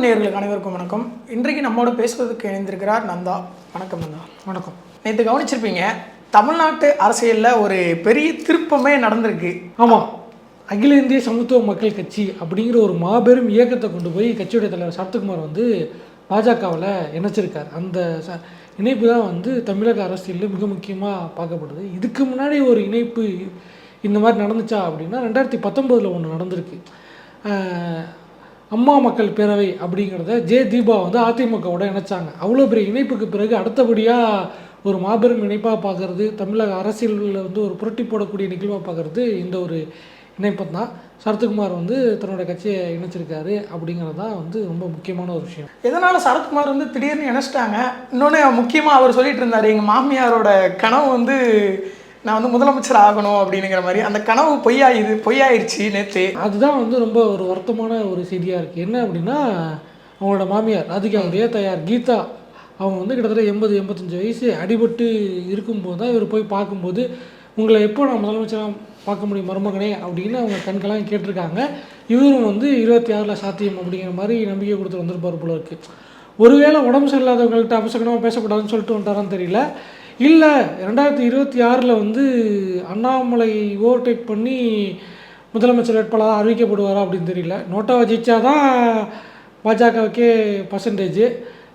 தமிழன் நேயர்களுக்கு அனைவருக்கும் வணக்கம். இன்றைக்கு நம்மோட பேசுவதற்கு இணைந்திருக்கிறார் நந்தா. வணக்கம் நந்தா. வணக்கம். நேற்று கவனிச்சிருப்பீங்க தமிழ்நாட்டு அரசியலில் ஒரு பெரிய திருப்பமே நடந்திருக்கு. ஆமாம் அகில இந்திய சமத்துவ மக்கள் கட்சி அப்படிங்கிற ஒரு மாபெரும் இயக்கத்தை கொண்டு போய் கட்சியுடைய தலைவர் சரத்குமார் வந்து பாஜகவில் இணைச்சிருக்கார். அந்த ச இணைப்பு தான் வந்து தமிழக அரசியலில் மிக முக்கியமாக பார்க்கப்படுது. இதுக்கு முன்னாடி ஒரு இணைப்பு இந்த மாதிரி நடந்துச்சா அப்படின்னா ரெண்டாயிரத்தி பத்தொம்போதில் ஒன்று நடந்திருக்கு. அம்மா மக்கள் பேரவை அப்படிங்கிறத ஜே தீபா வந்து அதிமுகவோட இணைச்சாங்க. அவ்வளோ பெரிய இணைப்புக்கு பிறகு அடுத்தபடியாக ஒரு மாபெரும் இணைப்பாக பார்க்குறது தமிழக அரசியலில் வந்து ஒரு புரட்டி போடக்கூடிய நிகழ்வாக பார்க்குறது இந்த ஒரு இணைப்பு தான் சரத்குமார் வந்து தன்னோட கட்சியை இணைச்சிருக்காரு அப்படிங்கிறது தான் வந்து ரொம்ப முக்கியமான ஒரு விஷயம். எதனால் சரத்குமார் வந்து திடீர்னு இணைச்சிட்டாங்க? இன்னொன்று முக்கியமாக அவர் சொல்லிட்டு இருந்தார் எங்கள் மாமியாரோட கனவு வந்து நான் வந்து முதலமைச்சர் ஆகணும் அப்படிங்கிற மாதிரி அந்த கனவு பொய்யாயிரு பொய்யாயிருச்சு நேற்று அதுதான் வந்து ரொம்ப ஒரு வருத்தமான ஒரு செய்தியாக இருக்குது என்ன அப்படின்னா அவங்களோட மாமியார் ராதிகாவுடைய தயார் கீதா. அவங்க வந்து கிட்டத்தட்ட எண்பது எண்பத்தஞ்சு வயசு அடிபட்டு இருக்கும்போது தான் இவர் போய் பார்க்கும்போது உங்களை எப்போ நான் முதலமைச்சராக பார்க்க முடியும் மருமகனே? அப்படின்னு அவங்க கண்களாம் கேட்டிருக்காங்க. இவரும் வந்து இருபத்தி ஆறில் சாத்தியம் அப்படிங்கிற மாதிரி நம்பிக்கை கொடுத்து வந்திருப்பார் போல இருக்குது ஒருவேளை உடம்பு சரியில்லாதவங்கள்ட்ட அபசகனமாக பேசக்கூடாதுன்னு சொல்லிட்டு வந்துட்டாரான்னு தெரியல. இல்லை ரெண்டாயிரத்தி இருபத்தி ஆறில் வந்து அண்ணாமலை ஓவர்டேக் பண்ணி முதலமைச்சர் வேட்பாளராக அறிவிக்கப்படுவாரா அப்படின்னு தெரியல. நோட்டாவை ஜெயிச்சா தான் பாஜகவுக்கே பர்சன்டேஜ்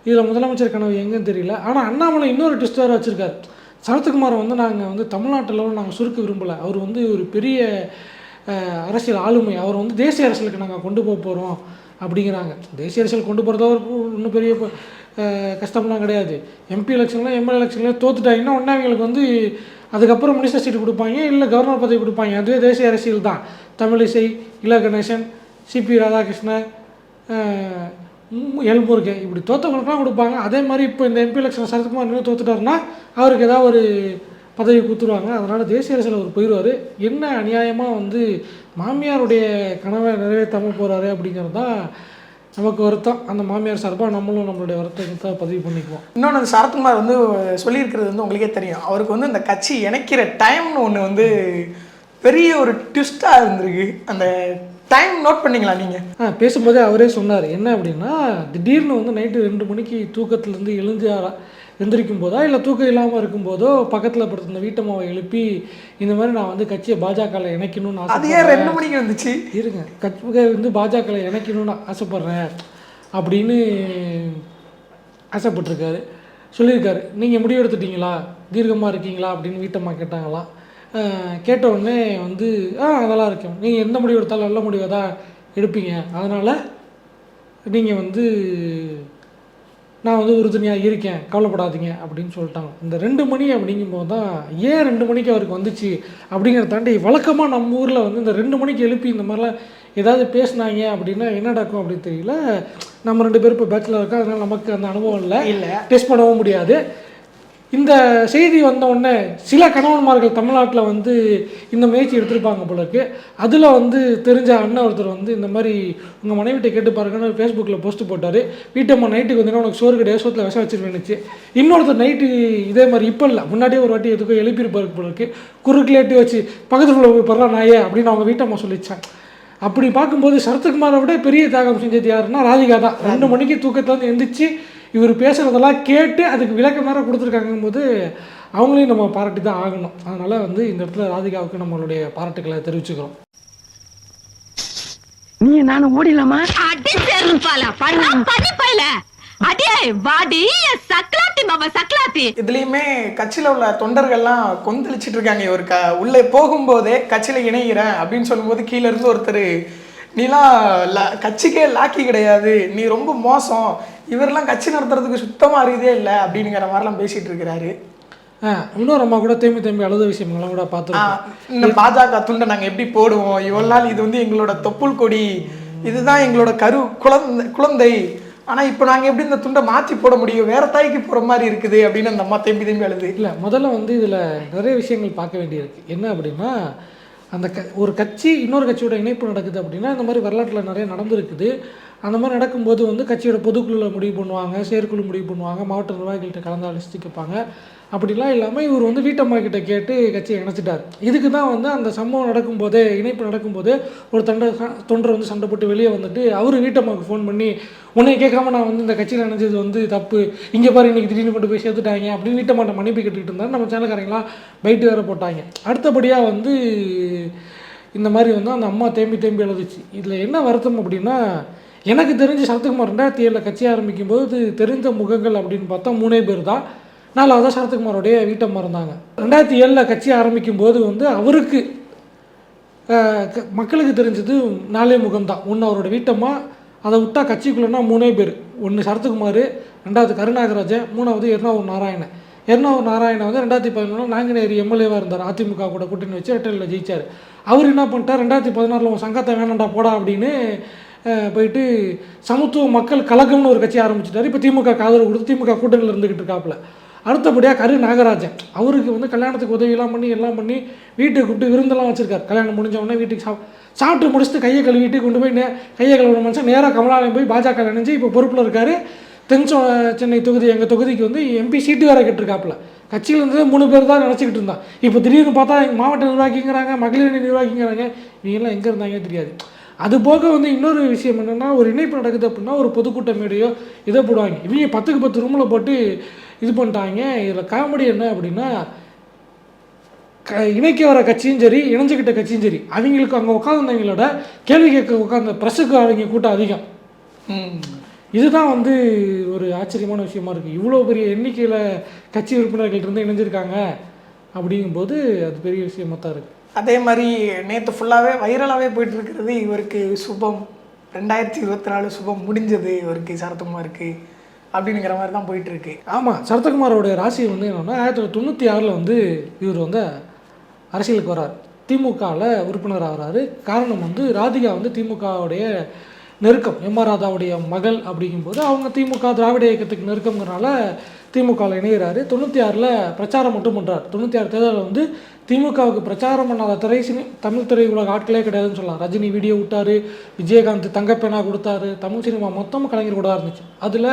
இதில் முதலமைச்சர் கனவு எங்கேன்னு தெரியல. ஆனால் அண்ணாமலை இன்னொரு ட்விஸ்ட் வேறு வச்சுருக்காரு. சரத்குமாரை வந்து நாங்கள் வந்து தமிழ்நாட்டில் நாங்கள் சுருக்க விரும்பலை. அவர் வந்து ஒரு பெரிய அரசியல் ஆளுமை. அவர் வந்து தேசிய அரசியலுக்கு நாங்கள் கொண்டு போக போகிறோம் அப்படிங்கிறாங்க. தேசிய அரசியல் கொண்டு போகிறதோ இன்னும் பெரிய கஷ்டம்லாம் கிடையாது. எம்பி எலெக்ஷனில் எம்எல்ஏ எலெக்ஷனில் தோத்துட்டாங்கன்னா உடனே அவங்களுக்கு வந்து அதுக்கப்புறம் மினிஸ்டர் சீட் கொடுப்பாங்க இல்லை கவர்னர் பதவி கொடுப்பாங்க. அதுவே தேசிய அரசியல் தான். தமிழிசை இல கணேசன் சிபி ராதாகிருஷ்ணன் அஹ், எல்முருகன் இப்படி தோத்தவங்களுக்குலாம் கொடுப்பாங்க. அதே மாதிரி இப்போ இந்த எம்பி எலெக்ஷன் சரத்குமார் இன்னும் தோத்துட்டாருன்னா அவருக்கு ஏதாவது ஒரு பதவி கொடுத்துருவாங்க. அதனால் தேசிய அரசியல் அவர் போயிடுவார். என்ன அநியாயமாக வந்து மாமியாருடைய கனவை நிறைவேற்றாமல் போகிறாரு அப்படிங்கிறது தான் நமக்கு வருத்தம். அந்த மாமியார் சார்பாக நம்மளும் நம்மளுடைய வருத்தத்தை பதிவு பண்ணிக்குவோம். இன்னொன்று அந்த சரத்குமார் வந்து சொல்லியிருக்கிறது வந்து உங்களுக்கே தெரியும். அவருக்கு வந்து அந்த கட்சி இணைக்கிற டைம்னு ஒன்று வந்து பெரிய ஒரு ட்விஸ்ட்டாக இருந்திருக்கு. அந்த டைம் நோட் பண்ணீங்களா நீங்கள் ஆ பேசும்போதே அவரே சொன்னார். என்ன அப்படின்னா திடீர்னு வந்து நைட்டு ரெண்டு மணிக்கு தூக்கத்துலேருந்து எழுந்து ஆ- எந்திரிக்கும் போதா இல்லை தூக்கம் இல்லாமல் இருக்கும்போதோ பக்கத்தில் படுத்திருந்த வீட்டம்மாவை எழுப்பி இந்த மாதிரி நான் வந்து கட்சியை பாஜகவில் இணைக்கணும்னு அது ஏன் ரெண்டு மணிக்கு வந்துச்சு? இருங்க. கட்சியை வந்து பாஜகவில் இணைக்கணும்னு ஆசைப்பட்றேன் அப்படின்னு ஆசைப்பட்டிருக்காரு. சொல்லியிருக்காரு. நீங்கள் முடிவு எடுத்துட்டீங்களா? தீர்க்கமாக இருக்கீங்களா? அப்படின்னு வீட்டம்மா கேட்டாங்களாம் கேட்ட உடனே வந்து ஆ அதெல்லாம் இருக்கேன். நீங்கள் எந்த முடிவு எடுத்தாலும் நல்ல முடிவை தான் எடுப்பீங்க. அதனால் நீங்கள் வந்து நான் வந்து உறுதுணையாக இருக்கேன் கவலைப்படாதீங்க அப்படின்னு சொல்லிட்டாங்க. இந்த ரெண்டு மணி அப்படிங்கும்போது தான் ஏன் ரெண்டு மணிக்கு அவருக்கு வந்துச்சு அப்படிங்கிறத தாண்டி வழக்கமாக நம்ம ஊரில் வந்து இந்த ரெண்டு மணிக்கு எழுப்பி இந்த மாதிரிலாம் ஏதாவது பேசுனாங்க அப்படின்னா என்ன நடக்கும் அப்படின்னு தெரியல. நம்ம ரெண்டு பேரும் இப்போ பேச்சில் இருக்கோம் அதனால் நமக்கு அந்த அனுபவம் இல்லை. இல்லை. டெஸ்ட் பண்ணவும் முடியாது. இந்த செய்தி வந்த உடனே சில கணவன்மார்கள் தமிழ்நாட்டில் வந்து இந்த முயற்சி எடுத்திருப்பாங்க போல இருக்கு. அதில் வந்து தெரிஞ்ச அண்ணன் ஒருத்தர் வந்து இந்த மாதிரி உங்கள் மனைவிட்ட கேட்டு பாருங்கன்னு ஃபேஸ்புக்கில் போஸ்ட் போட்டார். வீட்டம்மா நைட்டுக்கு வந்தீங்கன்னா உனக்கு சோறு கிடையாது சோத்தில் விஷம் வச்சிருவேனுச்சு இன்னொருத்தர் நைட்டு இதே மாதிரி இப்போ இல்லை முன்னாடியே ஒரு வாட்டி எதுக்கோ எழுப்பியிருப்பாரு போல இருக்கு. குறுக்குலேட்டு வச்சு பக்கத்துல போய் பரலாம் நாயே அப்படின்னு அவங்க வீட்டம்மா சொல்லிச்சான் அப்படி பார்க்கும்போது சரத்குமாரை விட பெரிய தியாகம் செஞ்சது யாருன்னா ராதிகா தான். ரெண்டு மணிக்கு தூக்கத்துல இருந்து எந்திரிச்சு இவர் பேசுகிறதெல்லாம் கேட்டு அதுக்கு விளக்கம் வேற கொடுத்துருக்காங்கும் போது அவங்களையும் நம்ம பாராட்டி தான் ஆகணும். அதனால் வந்து இந்த இடத்துல ராதிகாவுக்கு நம்மளுடைய பாராட்டுக்களை தெரிவிச்சுக்கிறோம். நீ நானும் ஓடிடலாமா? அடி செருப்பால பண்ணா பண்ணி பையல. அடியே வாடி சக்லாத்தி மாமா சக்லாத்தி இதுலேயுமே கட்சியில் உள்ள தொண்டர்கள்லாம் கொந்தளிச்சிட்டு இருக்காங்க இவர் க உள்ளே போகும்போதே கட்சியில் இணைகிறேன் அப்படின்னு சொல்லும்போது கீழே இருந்து ஒருத்தர் நீலாம் கட்சிக்கே லாக்கி கிடையாது. நீ ரொம்ப மோசம். இவரெல்லாம் கட்சி நடத்துறதுக்கு சுத்தமாக அறியதே இல்லை அப்படிங்கிற மாதிரிலாம் பேசிட்டு இருக்கிறாரு. ஆ இன்னொரு அம்மா கூட தேம்பி தேம்பி அழுத விஷயங்கள்லாம் கூட பார்த்துருக்கோம். இந்த பாஜக துண்டை நாங்கள் எப்படி போடுவோம்? இவ்வளோ நாள் இது வந்து எங்களோட தொப்புள் கொடி. இதுதான் எங்களோட கரு குழந்தை குழந்தை. ஆனால் இப்போ நாங்கள் எப்படி இந்த துண்டை மாற்றி போட முடியும்? வேற தாய்க்கு போகிற மாதிரி இருக்குது அப்படின்னு அந்த அம்மா தேம்பி தேம்பி அழுது. இல்லை முதல்ல வந்து இதில் நிறைய விஷயங்கள் பார்க்க வேண்டியிருக்கு. என்ன அப்படின்னா அந்த க ஒரு கட்சி இன்னொரு கட்சியோட இணைப்பு நடக்குது அப்படின்னா இந்த மாதிரி வரலாற்றில் நிறைய நடந்திருக்குது. அந்த மாதிரி நடக்கும்போது வந்து கட்சியோட பொதுக்குழுல முடிவு பண்ணுவாங்க செயற்குழு முடிவு பண்ணுவாங்க மாவட்ட நிர்வாகிகள்கிட்ட கலந்து ஆலோசித்து கேட்பாங்க அப்படிலாம் இல்லாமல் இவர் வந்து வீட்டம்மா கிட்ட கேட்டு கட்சியை இணைச்சிட்டார். இதுக்கு தான் வந்து அந்த சம்பவம் நடக்கும்போதே இணைப்பு நடக்கும்போது ஒரு தொண்டை தொண்டர் வந்து சண்டை போட்டு வெளியே வந்துட்டு அவர் வீட்டம்மாவுக்கு ஃபோன் பண்ணி உன்னை கேட்காம நான் வந்து இந்த கட்சியில் இணைஞ்சது வந்து தப்பு. இங்கே பாரு இன்றைக்கி திடீர்னு கொண்டு போய் சேர்த்துட்டாங்க. அப்படின்னு வீட்டம்மாட்ட மன்னிப்பு கேட்டுக்கிட்டு இருந்தார். நம்ம சேனல்காரங்களாம் பைட்டு வேற போட்டாங்க. அடுத்தபடியாக வந்து இந்த மாதிரி வந்து அந்த அம்மா தேம்பி தேம்பி எழுதுச்சு இதில் என்ன வருத்தம் அப்படின்னா எனக்கு தெரிஞ்சு சரத்குமார் ரெண்டாயிரத்தி ஏழில் கட்சி ஆரம்பிக்கும் போது தெரிந்த முகங்கள் அப்படின்னு பார்த்தா மூணே பேர் தான். நாலாவது சரத்குமாரோடைய வீட்டம்மா இருந்தாங்க ரெண்டாயிரத்தி ஏழில் கட்சி ஆரம்பிக்கும் போது வந்து அவருக்கு மக்களுக்கு தெரிஞ்சது நாலே முகம்தான் ஒன்று அவரோட வீட்டம்மா அதை விட்டா கட்சிக்குள்ளனா மூணே பேர். ஒன்று சரத்குமார் ரெண்டாவது கருநாகராஜன் மூணாவது எர்ணாவூர் நாராயணன். எர்ணாவூர் நாராயணன் வந்து ரெண்டாயிரத்தி பதினொன்றில் நாங்குநேரி எம்எல்ஏவாக இருந்தார். அதிமுக கூட கூட்டணி வச்சு ரெட்டலில் ஜெயிச்சார். அவர் என்ன பண்ணிட்டார்? ரெண்டாயிரத்தி பதினாறில் உன் சங்கத்தை வேணாண்டா போடா அப்படின்னு போயிட்டு சமத்துவ மக்கள் கழகம்னு ஒரு கட்சி ஆரம்பிச்சிட்டாரு. இப்போ திமுக ஆதரவு கொடுத்து திமுக கூட்டணியில் இருந்துக்கிட்டு இருக்காப்புல. அடுத்தபடியாக கரு நாகராஜன். அவருக்கு வந்து கல்யாணத்துக்கு உதவியெல்லாம் பண்ணி எல்லாம் பண்ணி வீட்டுக்கு கூப்பிட்டு விருந்தெல்லாம் வச்சுருக்கார். கல்யாணம் முடிஞ்சவொடனே வீட்டுக்கு சாப் சாப்பிட்டு முடிச்சுட்டு கையை கழுவிட்டு கொண்டு போய் நே கையை கழுவின மனுஷன் நேராக கமலாலயம் போய் பாஜக நினைஞ்சு இப்போ பொறுப்பில் இருக்கார். தென் சென்னை தொகுதி எங்கள் தொகுதிக்கு வந்து எம்பி சீட்டு வேற கேட்டிருக்காப்புல. கட்சியில் இருந்தது மூணு பேர் தான் நினச்சிக்கிட்டு இருந்தான். இப்போ திடீர்னு பார்த்தா எங்கள் மாவட்ட நிர்வாகிங்கிறாங்க மகளிர் நிர்வாகிங்கிறாங்க. இவங்கெல்லாம் எங்கே இருந்தாங்க தெரியாது. அது போக வந்து இன்னொரு விஷயம் என்னென்னா ஒரு இணைப்பு நடக்குது அப்படின்னா ஒரு பொதுக்கூட்ட மேடையோ இதை போடுவாங்க. இவங்க பத்துக்கு பத்து ரூமில் போட்டு இது பண்ணிட்டாங்க. இதில் காமெடி என்ன அப்படின்னா க இணைக்க வர கட்சியும் சரி இணைஞ்சுக்கிட்ட கட்சியும் சரி அவங்களுக்கு அங்கே உட்காந்துருந்தவங்களோட கேள்வி கேட்க உட்காந்த ப்ரெஸ்ஸுக்கு அவங்க கூட்டம் அதிகம். இதுதான் வந்து ஒரு ஆச்சரியமான விஷயமா இருக்குது இவ்வளோ பெரிய எண்ணிக்கையில் கட்சி உறுப்பினர்கள் இருந்து இணைஞ்சிருக்காங்க அப்படிங்கும்போது அது பெரிய விஷயமா தான் இருக்குது அதே மாதிரி நேற்று ஃபுல்லாகவே வைரலாகவே போயிட்டு இருக்கிறது இவருக்கு சுபம். ரெண்டாயிரத்தி இருபத்தி நாலு சுபம் முடிஞ்சது இவருக்கு சரத்குமாருக்கு அப்படிங்கிற மாதிரி தான் போயிட்டு இருக்கு ஆமாம் சரத்குமாரோட ராசி வந்து என்னென்னா ஆயிரத்தி தொள்ளாயிரத்தி தொண்ணூற்றி ஆறில் வந்து இவர் வந்து அரசியலுக்கு வரார் திமுகவில் உறுப்பினர் ஆகிறாரு. காரணம் வந்து ராதிகா வந்து திமுகவுடைய நெருக்கம். எம் ஆர் ராதாவுடைய மகள் அப்படிங்கும்போது அவங்க திமுக திராவிட இயக்கத்துக்கு நெருக்கங்கிறனால திமுகவில் இணைகிறாரு தொண்ணூற்றி ஆறில் பிரச்சாரம் மட்டும் பண்ணுறார் தொண்ணூற்றி ஆறு தேர்தலில் வந்து திமுகவுக்கு பிரச்சாரம் பண்ணாத திரை சினி தமிழ் திரை உலக ஆட்களே கிடையாதுன்னு சொல்லலாம். ரஜினி வீடியோ விட்டார் விஜயகாந்த் தங்கப்பேனா கொடுத்தாரு தமிழ் சினிமா மொத்தம் கலைஞர் கூட இருந்துச்சு. அதில்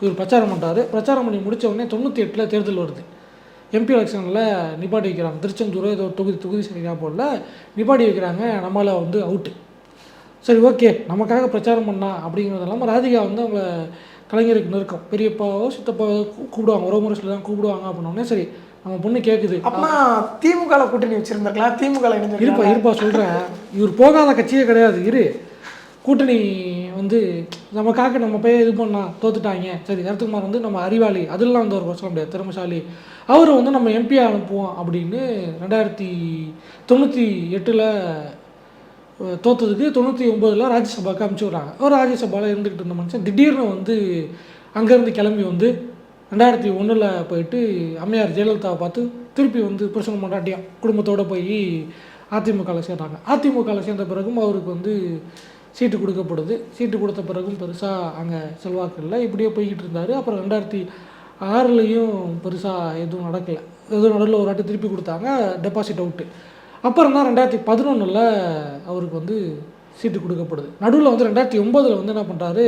இவர் பிரச்சாரம் பண்ணுறாரு பிரச்சாரம் பண்ணி முடித்த உடனே தொண்ணூற்றி எட்டில் தேர்தல் வருது. எம்பி எலெக்ஷனில் நிப்பாட்டி வைக்கிறாங்க. திருச்செந்தூர் ஏதோ தொகுதி தொகுதி சரியாக போடல. நிப்பாட்டி வைக்கிறாங்க. நம்மளை வந்து அவுட்டு. சரி ஓகே. நமக்காக பிரச்சாரம் பண்ணா அப்படிங்கிறது இல்லாமல் ராதிகா வந்து அவங்கள கலைஞருக்கு நெருக்கம். பெரியப்பாவோ சித்தப்பாவோ கூப்பிடுவாங்க. உறவு முறையில் தான் கூப்பிடுவாங்க அப்படின்னோடனே சரி நம்ம பொண்ணு கேட்குது அப்படின்னா திமுக கூட்டணி வச்சிருந்திருக்கலாம். திமுக இருப்பா இருப்பா சொல்கிறேன் இவர் போகாத கட்சியே கிடையாது. இரு. கூட்டணி வந்து நமக்காக நம்ம போய் இது பண்ணா தோத்துட்டாங்க. சரி சரத்குமார் வந்து நம்ம அறிவாளி. அதெல்லாம் வந்து ஒரு சொல்ல முடியாது. திறமைசாலி. அவரை வந்து நம்ம எம்பியை அனுப்புவோம் அப்படின்னு ரெண்டாயிரத்தி தொண்ணூற்றி எட்டில் தோத்ததுக்கு தொண்ணூற்றி ஒம்பதில் ராஜ்யசபாவுக்கு அனுப்பிச்சி விட்றாங்க. ஒரு ராஜ்யசபாவில் இருந்துக்கிட்டு இருந்த மனுஷன் திடீர்னு வந்து அங்கேருந்து கிளம்பி வந்து ரெண்டாயிரத்தி ஒன்றில் போயிட்டு அம்மையார் ஜெயலலிதாவை பார்த்து திருப்பி வந்து பிரசங்கம் மண்டாட்டியம் குடும்பத்தோடு போய் அதிமுகவில் சேர்றாங்க. அதிமுகவில் சேர்ந்த பிறகும் அவருக்கு வந்து சீட்டு கொடுக்கப்படுது. சீட்டு கொடுத்த பிறகும் பெருசாக அங்கே செல்வாக்கு இல்லை. இப்படியே போய்கிட்டு இருந்தார். அப்புறம் ரெண்டாயிரத்தி ஆறுலேயும் பெருசாக எதுவும் நடக்கலை. எதுவும் நடுவில் ஒரு வாட்டி திருப்பி கொடுத்தாங்க. டெபாசிட் அவுட்டு அப்புறம் தான் ரெண்டாயிரத்தி பதினொன்றில் அவருக்கு வந்து சீட்டு கொடுக்கப்படுது. நடுவில் வந்து ரெண்டாயிரத்தி ஒம்போதில் வந்து என்ன பண்ணுறாரு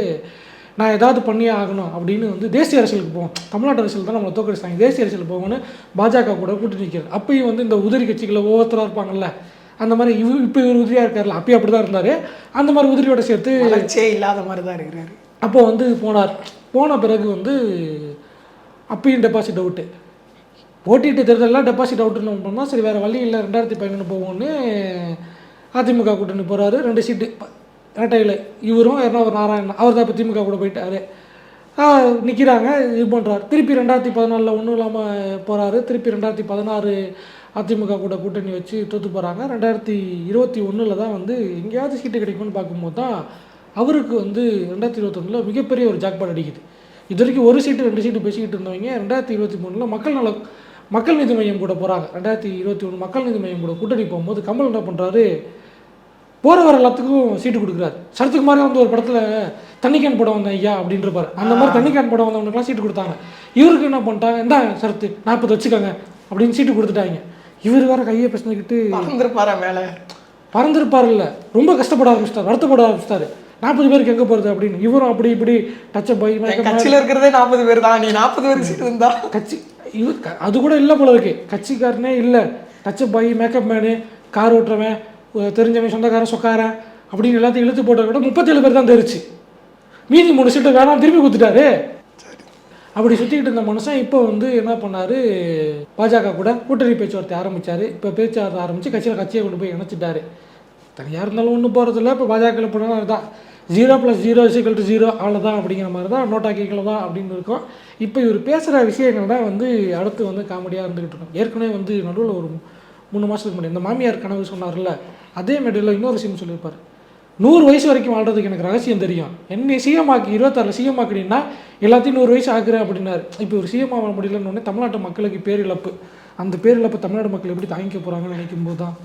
நான் ஏதாவது பண்ணியே ஆகணும் அப்படின்னு வந்து தேசிய அரசியலுக்கு போவோம். தமிழ்நாட்டு அரசியல் தான் நம்மளை தோக்கடிச்சாங்க தேசிய அரசியல் போகணும்னு பாஜக கூட கூட்டணி நிற்கிறார் அப்பயும் வந்து இந்த உதிரி கட்சிகளை ஒவ்வொருத்தராக இருப்பாங்கல்ல அந்த மாதிரி இவ இப்போ இவர் உதிரியாக இருக்கார்ல அப்பயும் அப்படி தான் இருந்தார். அந்த மாதிரி உதிரியோட சேர்த்து வளர்ச்சியே இல்லாத மாதிரி தான் இருக்கிறாரு. அப்போ வந்து போனார். போன பிறகு வந்து அப்பயும் டெபாசிட் அவுட்டு போட்டிட்டு தேர்தலெலாம் டெபாசிட் அவுட்டுன்னு பண்ணால் சரி வேறு வழி இல்லை. ரெண்டாயிரத்தி பதினொன்று போவோம்னு அதிமுக கூட்டணி போகிறாரு ரெண்டு சீட்டு இரட்டையில் இவரும் எர்ணாவூர் நாராயணன். அவர் தான் இப்போ திமுக கூட போயிட்டாரு. நிற்கிறாங்க இது பண்ணுறாரு திருப்பி ரெண்டாயிரத்தி பதினாலில் ஒன்றும் இல்லாமல் போகிறாரு திருப்பி ரெண்டாயிரத்தி பதினாறு அதிமுக கூட கூட்டணி வச்சு தோற்று போகிறாங்க ரெண்டாயிரத்தி இருபத்தி ஒன்றில் தான் வந்து எங்கேயாவது சீட்டு கிடைக்கும்னு பார்க்கும்போது தான் அவருக்கு வந்து ரெண்டாயிரத்தி இருபத்தொன்னில் மிகப்பெரிய ஒரு ஜாக்பாட் அடிக்குது. இது வரைக்கும் ஒரு சீட்டு ரெண்டு சீட்டு பேசிக்கிட்டு இருந்தவங்க ரெண்டாயிரத்தி இருபத்தி மூணில் மக்கள் நல மக்கள் நீதி மையம் கூட போகிறாங்க ரெண்டாயிரத்தி இருபத்தி ஒன்று மக்கள் நீதி மையம் கூட கூட்டணி போகும்போது கமல் என்ன பண்ணுறாரு போகிற வர எல்லாத்துக்கும் சீட்டு கொடுக்குறாரு. சரத்துக்கு மாதிரி வந்து ஒரு படத்தில் தண்ணி கேன் படம் வந்தேன் ஐயா அப்படின்றப்பாரு அந்த மாதிரி தண்ணி கேன் படம் வந்தவனுக்குலாம் சீட்டு கொடுத்தாங்க. இவருக்கு என்ன பண்ணிட்டாங்க? இந்தா சரத்து நாற்பது வச்சுக்கோங்க அப்படின்னு சீட்டு கொடுத்துட்டாங்க. இவர் வேற கையை பேசினக்கிட்டு பறந்துருப்பாரா மேலே? பறந்துருப்பார் இல்லை ரொம்ப கஷ்டப்பட ஆரம்பிச்சிட்டார். வருத்தப்பட ஆரம்பிச்சிட்டாரு. நாற்பது பேருக்கு எங்கே போகிறது அப்படின்னு. இவரும் அப்படி இப்படி டச்சப் மயக்கம் கட்சியில இருக்கிறதே நாற்பது பேர் தான். நீ நாற்பது பேர் சீட்டு இருந்தா கட்சி இவ க- அது கூட இல்லை போல இருக்கு. கட்சிக்காரனே இல்லை. Touch up boy makeup man car ஓட்டுறவன் தெரிஞ்சவன் சொந்தக்காரன் சொக்காரன் அப்படின்னு எல்லாத்தையும் இழுத்து போட்ட கூட முப்பத்தேழு பேர் தான் தெரிச்சு. மீதி மூணு சீட்டு வேணாம் திரும்பி கொடுத்துட்டாரு. அப்படி சுற்றிக்கிட்டு இருந்த மனுஷன் இப்போ வந்து என்ன பண்ணாரு? பாஜக கூட கூட்டணி பேச்சுவார்த்தை ஆரம்பித்தார் இப்போ பேச்சுவார்த்தை ஆரம்பித்து கட்சியில் கட்சியை கொண்டு போய் இணைச்சிட்டாரு. தனியாக இருந்தாலும் ஒன்றும் போகிறதில்ல இப்போ பாஜக போனாலும் அதுதான். Zero plus zero equal to zero அவ்வளோதான் அப்படிங்கிற மாதிரி தான் நோட்டா கேட்கல தான் அப்படின்னு இருக்கும். இப்போ இவர் பேசுகிற விஷயங்கள் தான் வந்து அடுத்து வந்து காமெடியாக இருந்துக்கிட்டு இருக்கும். ஏற்கனவே வந்து நடுவில் ஒரு மூணு மாதத்துக்கு முன்னாடி இந்த மாமியார் கனவு சொன்னார்ல அதே மேடையில் இன்னொரு விஷயம் சொல்லியிருப்பார். நூறு வயசு வரைக்கும் வாழ்றதுக்கு எனக்கு ரகசியம் தெரியும். என்னை சிஎம் ஆக்கி இருபத்தாறில் சிஎம்ஆக்குனீங்கன்னா எல்லாத்தையும் நூறு வயசு ஆக்குறேன் அப்படின்னாரு. இப்போ ஒரு சிஎம் ஆக முடியலன்னு உடனே தமிழ்நாட்டு மக்களுக்கு பேரிழப்பு. அந்த பேரிழப்பு தமிழ்நாடு மக்கள் எப்படி தாங்கிக்க போகிறாங்கன்னு நினைக்கும் போது தான்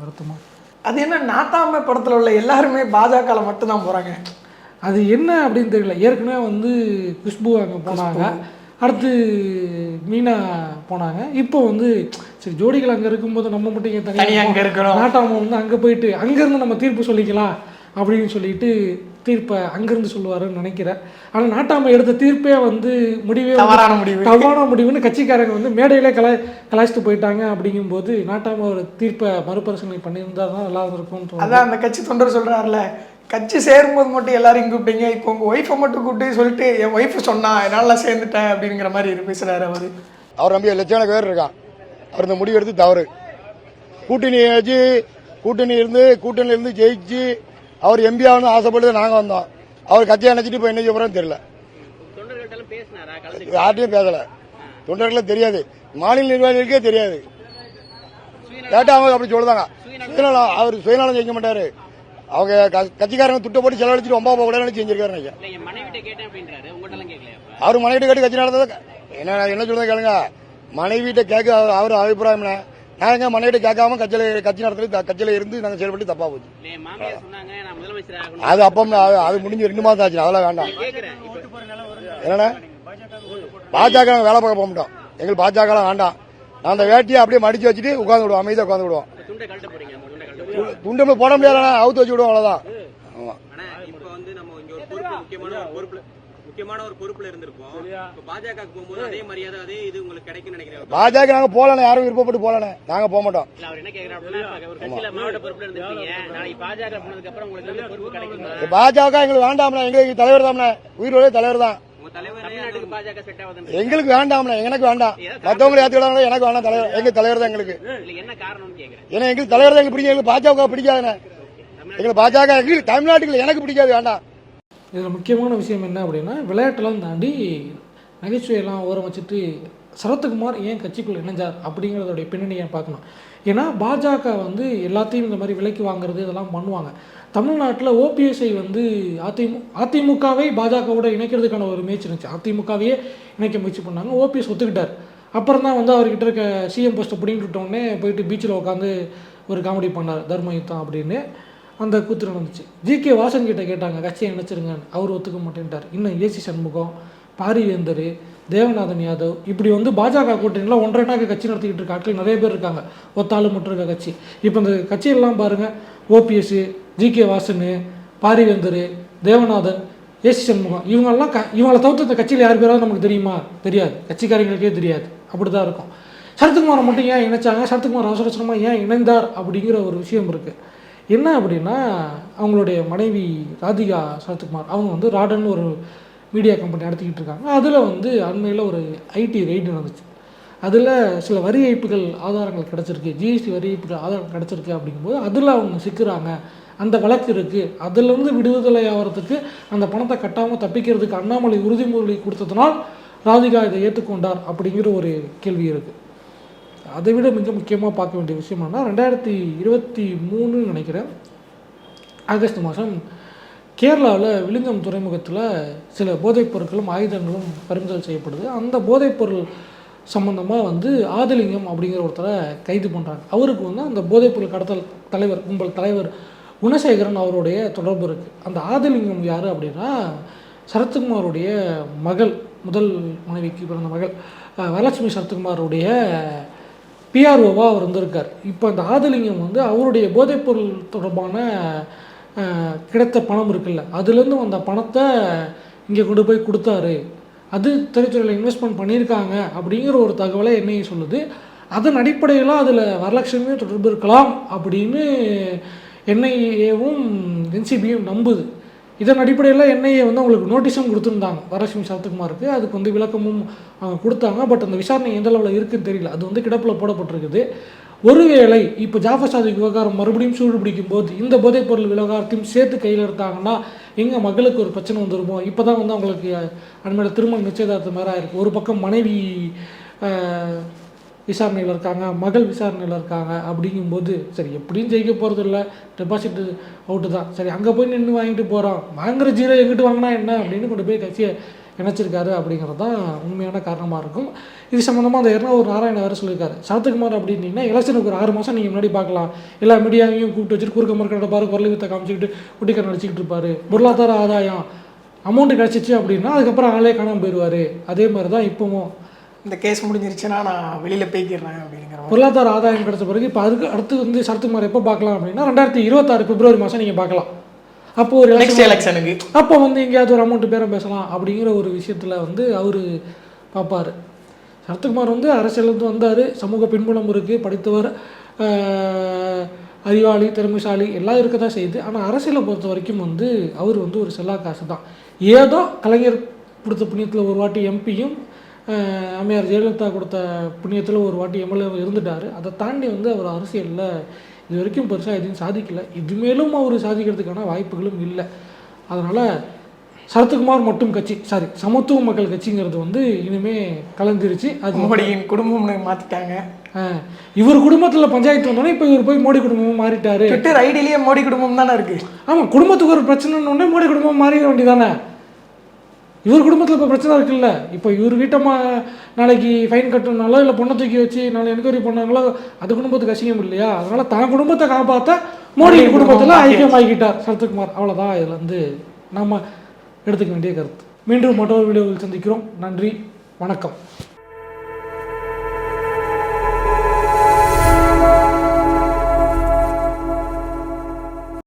வருத்தமாக அது என்ன நாட்டாமை படத்துல உள்ள எல்லாருமே பாஜகல மட்டும்தான் போறாங்க. அது என்ன அப்படின்னு தெரியல. ஏற்கனவே வந்து குஷ்பு அங்கே போனாங்க. அடுத்து மீனா போனாங்க. இப்போ வந்து சரி ஜோடிகள் அங்கே இருக்கும்போது நம்ம மட்டும் இங்கே தனியா அங்க இருக்கிறோம். நாட்டாம வந்து அங்கே போயிட்டு அங்கேருந்து நம்ம தீர்ப்பு சொல்லிக்கலாம் அப்படின்னு சொல்லிட்டு தீர்ப்பை அங்கேருந்து சொல்லுவாருன்னு நினைக்கிறேன். ஆனால் நாட்டாமை எடுத்த தீர்ப்பே வந்து முடிவே தவறான முடிவு. தவறான முடிவுன்னு கட்சிக்காரங்க வந்து மேடையிலே கலா கலாய்ச்சிட்டு போயிட்டாங்க அப்படிங்கும்போது நாட்டாம ஒரு தீர்ப்பை மறுபரிசீலனை பண்ணியிருந்தா தான் நல்லா தோணுது. அதான் அந்த கட்சி தொண்டர் சொல்றாருல கட்சி சேரும்போது மட்டும் எல்லாரையும் கூப்பிட்டீங்க இப்போ உங்க ஒய்ஃபை மட்டும் கூப்பிட்டு சொல்லிட்டு என் ஒய்ஃப் சொன்னா என்னால சேர்ந்துட்டேன் அப்படிங்கிற மாதிரி பேசுறாரு அவரு. அவர் நம்பி லட்சக்கணக்கான பேர் இருக்கான். அவர் இந்த முடிவு எடுத்து தவறு. கூட்டணி வச்சு கூட்டணி இருந்து கூட்டணியில இருந்து ஜெயிச்சு அவர் எம்பி ஆகணும் ஆசைப்பட்டு நாங்க வந்தோம். அவர் கட்சியை நினைச்சிட்டு இப்போ என்ன செய்ய தெரியல. யார்ட்டையும் பேசல. தொண்டர்களுக்கு தெரியாது. மாநில நிர்வாகிகளுக்கே தெரியாது. கேட்டா அவங்க அப்படி சொல்லுதாங்க சுயநலம் அவர் சுயநலம் செய்ய மாட்டாரு. அவங்க கட்சிக்காரங்க துட்ட போட்டு செலவழிச்சிட்டு ஒம்பா போக கூடாதுன்னு செஞ்சிருக்காரு? அவர் மனைவிட்ட கேட்டு கட்சி நடந்தது என்ன என்ன சொல்றது கேளுங்க. மனைவிட்ட கேட்க அவர் அவர் அபிப்பிராயம் என்ன? நாங்க மனைவிட்ட கேட்காம கட்சியில கட்சி நடத்தி கட்சியில இருந்து நாங்க செயல்பட்டு தப்பா போச்சு. நான் அது அப்பம் அது- அது முடிஞ்சு ரெண்டு மாசம் ஆச்சு அதெல்லாம் வேண்டாம். என்னண்ணே? பாஜக வேலை பார்க்க போக மாட்டோம். எங்களுக்கு பாஜக வேண்டாம். நான் அந்த வேட்டியை அப்படியே மடிச்சு வச்சுட்டு உட்காந்து விடுவோம் அமைதியா உட்காந்து விடுவோம். இந்த துண்டை கழட்ட போறீங்க அந்த துண்டை கழட்ட போறீங்க துண்டு போட முடியாதுண்ணா அவுத்து வச்சு விடுவோம் அவ்வளவுதான் ஆமா ஆனா இப்ப வந்து நம்ம இங்க ஒரு பொறுப்பு முக்கியமான ஒரு பொறுப்புல முக்கியமான ஒரு பொறுப்புல இருந்திருக்கோம். இப்ப பாஜக போகும்போது அதே மரியாதை அதே இது உங்களுக்கு கிடைக்கும்னு நினைக்கிறேன் பாஜக நாங்க போலண்ணே யாரும் விருப்பப்பட்டு போலண்ணே. நாங்க போக மாட்டோம். இல்ல அவர் என்ன கேக்குறாரு அப்படின்னா இப்ப ஒரு கட்சியில மாவட்ட பொறுப்புல இருந்திருப்பீங்க. நாளைக்கு பாஜக போனதுக்கு அப்புறம் உங்களுக்கு வந்து பொறுப்பு கிடைக்குமா? பாஜக எங்களுக்கு வேண்டாம்ண்ணே. எங்களுக்கு தலைவர் தான்ண்ணே. உயிரோட தலைவர் தான். எங்களுக்கு வேண்டாம்ண்ணே. எனக்கு வேண்டாம். மத்தவங்களை ஏத்துக்கிட்டாங்க எனக்கு வேண்டாம் தலைவர் எங்க தலைவர் தான் எங்களுக்கு. இல்ல என்ன காரணம்னு கேக்குறேன். ஏன்னா எங்களுக்கு தலைவர் தான் எங்களுக்கு பிடிக்கும். எங்களுக்கு பாஜக பிடிக்காதுண்ணே. எங்களுக்கு பாஜக எங்களுக்கு தமிழ்நாட்டுக்கு எனக்கு பிடிக்காது வேண்டாம். இதில் முக்கியமான விஷயம் என்ன அப்படின்னா விளையாட்டெல்லாம் தாண்டி நகைச்சுவையெல்லாம் ஓரம் வச்சுட்டு சரத்குமார் ஏன் கட்சிக்குள்ளே இணைஞ்சார் அப்படிங்கிறதோடைய பின்னணியை பார்க்கணும். ஏன்னா பாஜக வந்து எல்லாத்தையும் இந்த மாதிரி விலைக்கு வாங்குறது இதெல்லாம் பண்ணுவாங்க. தமிழ்நாட்டில் ஓபிஎஸ்ஐ வந்து அதிமு அதிமுகவை பாஜகவோட இணைக்கிறதுக்கான ஒரு முயற்சி இருந்துச்சு. அதிமுகவையே இணைக்க முயற்சி பண்ணாங்க. ஓபிஎஸ் ஒத்துக்கிட்டார். அப்புறம் தான் வந்து அவர்கிட்ட இருக்க சிஎம் போஸ்ட்டை பிடிங்கிட்டு விட்டோடனே போயிட்டு பீச்சில் உட்காந்து ஒரு காமெடி பண்ணார் தர்மயுத்தம் அப்படின்னு. அந்த கூத்து நடந்துச்சு. ஜிகே வாசன் கிட்ட கேட்டாங்க கட்சியை இணைச்சிருங்கன்னு. அவர் ஒத்துக்க மாட்டேன்ட்டார். இன்னும் ஏசி சண்முகம் பாரிவேந்தர் தேவநாதன் யாதவ் இப்படி வந்து பாஜக கூட்டணியில் ஒன்றரை கட்சி நடத்திக்கிட்டு இருக்க ஆட்கள் நிறைய பேர் இருக்காங்க. ஒத்தாளு மட்டும் இருக்க கட்சி. இப்போ இந்த கட்சியெல்லாம் பாருங்கள் OPS G K Vasan Parivendhar Devanathan A C Shanmugam இவங்கெல்லாம் க இவங்களை தவிர்த்து இந்த கட்சியில் யார் பேராவது நமக்கு தெரியுமா? தெரியாது. கட்சிக்காரங்களுக்கே தெரியாது. அப்படி தான் இருக்கும். சரத்குமாரை மட்டும் ஏன் இணைச்சாங்க? சரத்குமார் அவசர அவசரமாக ஏன் இணைந்தார்? அப்படிங்கிற ஒரு விஷயம் இருக்குது என்ன அப்படின்னா அவங்களுடைய மனைவி ராதிகா சரத்குமார் அவங்க வந்து ராடன் ஒரு மீடியா கம்பெனி நடத்திக்கிட்டு இருக்காங்க. அதில் வந்து அண்மையில் ஒரு ஐடி ரெய்டு நடந்துச்சு. அதில் சில வரி ஏய்ப்புகள் ஆதாரங்கள் கிடச்சிருக்கு. ஜிஎஸ்டி வரி ஏய்ப்புகள் ஆதாரம் கிடச்சிருக்கு அப்படிங்கும்போது அதில் அவங்க சிக்கிறாங்க. அந்த வழக்கு இருக்குது அதிலிருந்து விடுதலை ஆகிறதுக்கு அந்த பணத்தை கட்டாமல் தப்பிக்கிறதுக்கு அண்ணாமலை உறுதிமொழி கொடுத்ததுனால் ராதிகா இதை ஏற்றுக்கொண்டார் அப்படிங்கிற ஒரு கேள்வி இருக்குது அதை விட மிக முக்கியமாக பார்க்க வேண்டிய விஷயம் என்னன்னா ரெண்டாயிரத்தி இருபத்தி மூணுன்னு நினைக்கிறேன் ஆகஸ்ட் மாதம் கேரளாவில் விழுந்தம் துறைமுகத்தில் சில போதைப் பொருட்களும் ஆயுதங்களும் பறிமுதல் செய்யப்படுது. அந்த போதைப் பொருள் சம்மந்தமாக வந்து ஆதிலிங்கம் அப்படிங்கிற ஒருத்தரை கைது பண்ணுறாங்க அவருக்கு வந்து அந்த போதைப் பொருள் கடத்தல் தலைவர் கும்பல் தலைவர் குணசேகரன் அவருடைய தொடர்பு இருக்குது அந்த ஆதிலிங்கம் யார் அப்படின்னா சரத்குமாருடைய மகள் முதல் மனைவிக்கு பிறந்த மகள் வரலட்சுமி சரத்குமாருடைய பிஆர்ஓவாக அவர் இருந்திருக்கார் இப்போ இந்த ஆதிலிங்கம் வந்து அவருடைய போதைப்பொருள் தொடர்பான கிடைத்த பணம் இருக்குல்ல அதுலேருந்து வந்த பணத்தை இங்கே கொண்டு போய் கொடுத்தாரு. அது திரைத்துறையில் இன்வெஸ்ட்மெண்ட் பண்ணியிருக்காங்க அப்படிங்கிற ஒரு தகவலை என்னையும் சொல்லுது. அதன் அடிப்படையில் அதில் வரலட்சுமியும் தொடர்பு இருக்கலாம் அப்படின்னு என்ஐஏவும் என்சிபியும் நம்புது. இதன் அடிப்படையில் என்ஐஏ வந்து அவங்களுக்கு நோட்டீஸும் கொடுத்துருந்தாங்க. வரலட்சுமி சரத்குமாருக்கு. அதுக்கு வந்து விளக்கமும் அவங்க கொடுத்தாங்க. பட் அந்த விசாரணை எந்த அளவில் இருக்குன்னு தெரியல. அது வந்து கிடப்பில் போடப்பட்டிருக்குது. ஒருவேளை இப்போ ஜாஃபர் சாதிக் விவகாரம் மறுபடியும் சூடு பிடிக்கும் போது இந்த போதைப் பொருள் விவகாரத்தையும் சேர்த்து கையில் எடுத்தாங்கன்னா எங்கள் மகளுக்கு ஒரு பிரச்சனை வந்துருமோ? இப்போ தான் வந்து அவங்களுக்கு அண்மையில் திருமண நிச்சயதார்த்தம் வேறு ஆயிருக்கு. ஒரு பக்கம் மனைவி விசாரணையில் இருக்காங்க மகள் விசாரணையில் இருக்காங்க அப்படிங்கும்போது சரி எப்படியும் ஜெயிக்க போகிறது இல்லை டெபாசிட் அவுட்டு தான். சரி அங்கே போய் நின்று வாங்கிட்டு போகிறோம் வாங்குற ஜீரோ எங்கிட்டு வாங்கினா என்ன அப்படின்னு கொண்டு போய் கட்சியை இணைச்சிருக்காரு அப்படிங்கிறது தான் உண்மையான காரணமாக இருக்கும். இது சம்மந்தமாக அந்த எர்ணாவூர் நாராயண வேறு சொல்லியிருக்காரு. சரத்குமார் அப்படின்னீங்கன்னா எலெக்ஷனுக்கு ஒரு ஆறு மாதம் நீங்கள் முன்னாடி பார்க்கலாம். எல்லா மீடியாவையும் கூப்பிட்டு வச்சுட்டு குறுக்க மறுக்க நடப்பாரு குரல் வித்தை காமிச்சிக்கிட்டு குட்டிக்கார நடிச்சிக்கிட்டு இருப்பார். பொருளாதார ஆதாயம். அமௌண்ட்டு கிடச்சிச்சு அப்படின்னா அதுக்கப்புறம் ஆளே காணாமல் போயிடுவார். அதே மாதிரி தான் இப்போவும். இந்த கேஸ் முடிஞ்சிருச்சுன்னா நான் வெளியில போய்க்கிறேன் அப்படிங்கிற பொருளாதார ஆதாயம் கிடைச்ச பிறகு இப்போ அதுக்கு அடுத்து வந்து சரத்குமார் எப்போ பார்க்கலாம் அப்படின்னா ரெண்டாயிரத்தி இருபத்தாறு பிப்ரவரி மாதம் நீங்கள் பார்க்கலாம். அப்போ ஒரு நெக்ஸ்ட் எலெக்ஷனுக்கு அப்போ வந்து எங்கேயாவது ஒரு அமௌண்ட் பேரம் பேசலாம் அப்படிங்கிற ஒரு விஷயத்தில் வந்து அவர் பார்ப்பார். சரத்குமார் வந்து அரசியலேருந்து வந்தார் சமூக பின்புலம் இருக்குது படித்தவர் அறிவாளி திறமைசாலி எல்லாம் இருக்க தான் செய்யுது. ஆனால் அரசியலை பொறுத்த வரைக்கும் வந்து அவர் வந்து ஒரு செல்லா காசு தான் ஏதோ கலைஞர் கொடுத்த புண்ணியத்தில் ஒரு வாட்டி எம்பியும் அம்மையார் ஜெயலலிதா கொடுத்த புண்ணியத்தில் ஒரு வாட்டி எம்எல்ஏ இருந்துட்டார். அதை தாண்டி வந்து அவர் அரசியலில் இது வரைக்கும் பெருசாக எதையும் சாதிக்கல. இது மேலும் அவர் சாதிக்கிறதுக்கான வாய்ப்புகளும் இல்லை. அதனால் சரத்குமார் மட்டும் கட்சி சாரி சமத்துவ மக்கள் கட்சிங்கிறது வந்து இனிமே கலந்துருச்சு. அது மோடியின் குடும்பம்னு மாத்திட்டாங்க. ஆஹ், இவர் குடும்பத்தில் பஞ்சாயத்து வந்தோடனே இப்போ இவர் போய் மோடி குடும்பமும் மாறிட்டாரு. ட்விட்டர் ஐடியிலேயே மோடி குடும்பம் தானே இருக்கு? ஆமாம் குடும்பத்துக்கு ஒரு பிரச்சனைன்னு உடனே மோடி குடும்பம் மாறிட வேண்டியதானே? இவர் குடும்பத்தில் இப்போ பிரச்சனை இருக்குல்ல. இப்போ இவர் வீட்டம்மா நாளைக்கு ஃபைன் கட்டணுனாலோ இல்லை பொண்ணை தூக்கி வச்சு நாளை என்கொயரி பண்ணாங்களோ அது குடும்பத்துக்கு அசிங்கம் இல்லையா? அதனால் தான் குடும்பத்தை காப்பாற்ற மோடி குடும்பத்தில் ஐக்கியமாகிட்டார். சரத்குமார். அவ்வளோதான் இதில் வந்து நம்ம எடுத்துக்க வேண்டிய கருத்து. மீண்டும் மற்றொரு வீடியோவில் சந்திக்கிறோம். நன்றி. வணக்கம்.